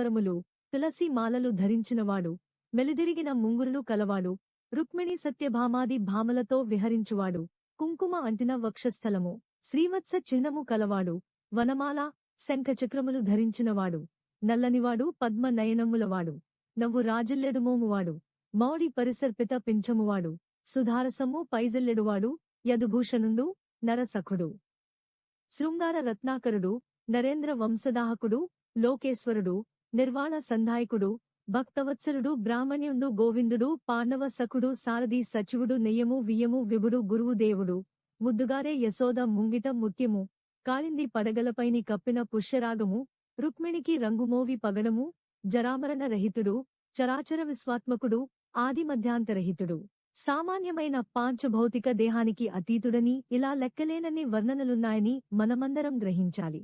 పీతాంబరములు తులసి మాలలు ధరించినవాడు మెలిదిరిగిన ముంగురులు కలవాడు రుక్మిణి సత్యభామాది భామలతో విహరించువాడు కుంకుమ అంటిన వక్షస్థలము శ్రీవత్స చిహ్నము కలవాడు వనమాల శంఖచక్రములు ధరించినవాడు నల్లనివాడు పద్మ నయనములవాడు నవ్వు రాజిల్లెడుమోమువాడు మౌడి పరిసర్పిత పింఛమువాడు సుధారసము పైజల్లెడువాడు యదుభూషణుండు నరసఖుడు. శృంగార రత్నాకరుడు నరేంద్ర వంశదాహకుడు లోకేశ్వరుడు నిర్వాణ సంధాయకుడు భక్తవత్సరుడు బ్రాహ్మణ్యుండు గోవిందుడు పాండవ సఖుడు సారథి సచివుడు నెయ్యము వియ్యము విభుడు గురువు దేవుడు. ముద్దుగారే యశోద ముంగిట ముత్యము. కాలింది పడగలపైని కప్పిన పుష్యరాగము రుక్మిణికి రంగుమోవి పగడము జరామరణ రహితుడు చరాచర విశ్వాత్మకుడు ఆదిమధ్యాంతరహితుడు సామాన్యమైన పాంచభౌతిక దేహానికి అతీతుడని ఇలా లెక్కలేనన్ని వర్ణనలున్నాయని మనమందరం గ్రహించాలి.